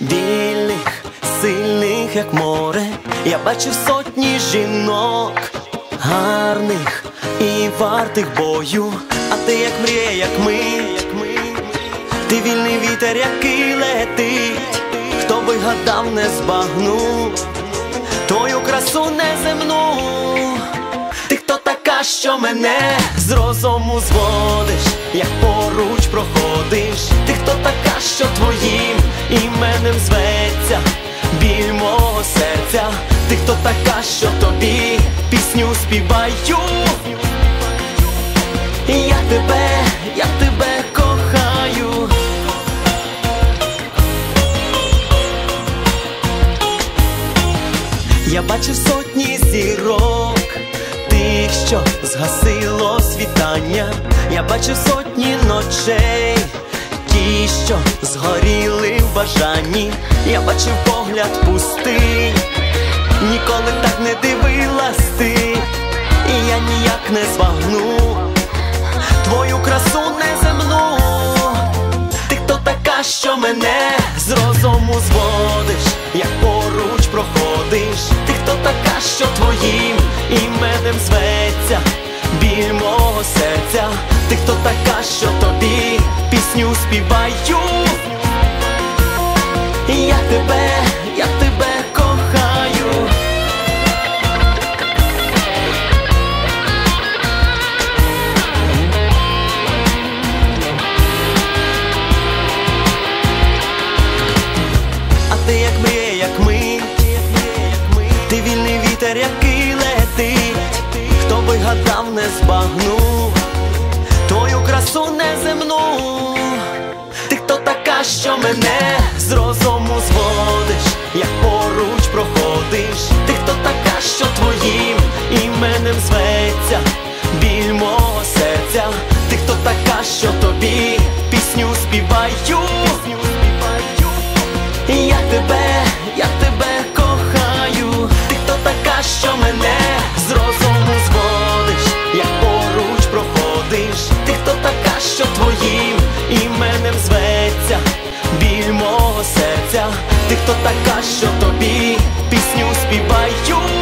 вільних, сильних, як море. Я бачив сотні жінок, гарних і вартих бою. А ти як мрія, як ми, як ми. Ти вільний вітер, який летить, хто би гадав, не збагнув твою красу неземну. Ти хто така, що мене з розуму зводиш, як поруч серця, ти хто така, що тобі пісню співаю. Я тебе, я тебе кохаю. Я бачив сотні зірок, тих, що згасило світання. Я бачив сотні ночей, ті, що згоріли в бажанні. Я бачив погляд пустий, ніколи так не дивилась ти, і я ніяк не збагну. Твою красу неземну. Ти хто така, що мене з розуму зводиш, як поруч проходиш, ти хто така, що твоїм іменем зветься, біль мого серця, ти хто така, що тобі пісню співаю. Я тебе вітер, який летить, хто би гадав, не збагнув твою красу неземну. Ти хто така, що мене з розуму зводиш, як поруч проходиш, ти хто така, що твоїм іменем зветься, біль мого серця, ти хто така, що тобі пісню співаю. Я тебе, я тебе серця, ти хто така, що тобі пісню співаю.